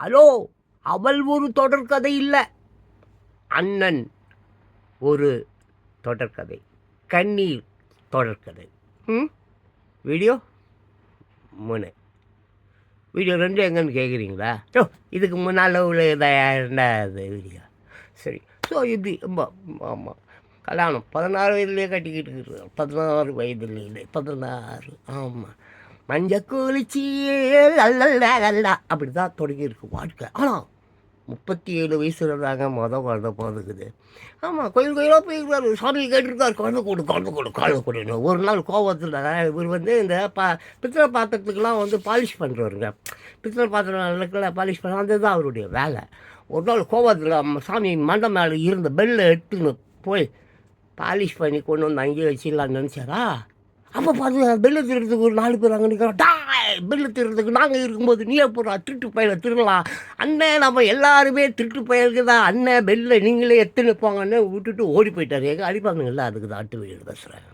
Hello அவள் ஒரு தொடர்கதை இல்லை. அண்ணன் ஒரு தொடர்கதை கண்ணீர் தொடர்கதை ம்? வீடியோ? மூணு வீடியோ ரெண்டு எங்கன்னு கேட்குறீங்களா ஸோ இதுக்கு முன்னால் உள்ள ரெண்டாவது வீடியோ? சரி. ஸோ இது ஆமாம் கல்யாணம் பதினாறு வயதுலேயே கட்டிக்கிட்டு இருக்கிறோம். பதினாறு வயதுலேயே பதினாறு. ஆமாம் மஞ்ச குளிச்சி லல்லா அப்படி தான் தொடங்கியிருக்கு வாழ்க்கை. ஆனால் முப்பத்தி ஏழு வயசுல தாங்க மொதல் குழந்தை பிறந்துக்குது. ஆமாம் கோயில் கோயிலாக போயிருக்காரு. சாமி கேட்டிருக்காரு. குழந்தை கொடு குழந்தை கொடு குழந்தை கொடுன்னு. ஒரு நாள் கோவத்தில் இவர் வந்து இந்த பா பித்தளை பாத்திரத்துக்கெலாம் வந்து பாலிஷ் பண்ணுறவருங்க பித்தளை பாத்திரம் பாலிஷ் பண்ண அதுதான் அவருடைய வேலை. ஒரு நாள் கோவத்தில் சாமி மண்டை மேலே இருந்த பெல்லை எடுத்துன்னு போய் பாலிஷ் பண்ணி கொண்டு வந்து அங்கேயே வச்சிடலான்னு நினச்சாரா? அப்போ பார்த்து பெல்லை திருடுறதுக்கு ஒரு நாலு பேர் அங்கே நிற்கிறோம் டாய் பெல்லை திருடுறதுக்கு நாங்கள் இருக்கும்போது நீ போகிறா திருட்டு பயலை திருடலாம் அண்ணன் நம்ம எல்லாருமே திருட்டு பயலுக்கு தான் அண்ணன் பெல்லை நீங்களே எத்தனை போங்கன்னு விட்டுட்டு ஓடி போயிட்டார். எங்கே அடிப்பாங்கல்ல அதுக்கு தான் அட்டு வீடு பேசுகிறேன்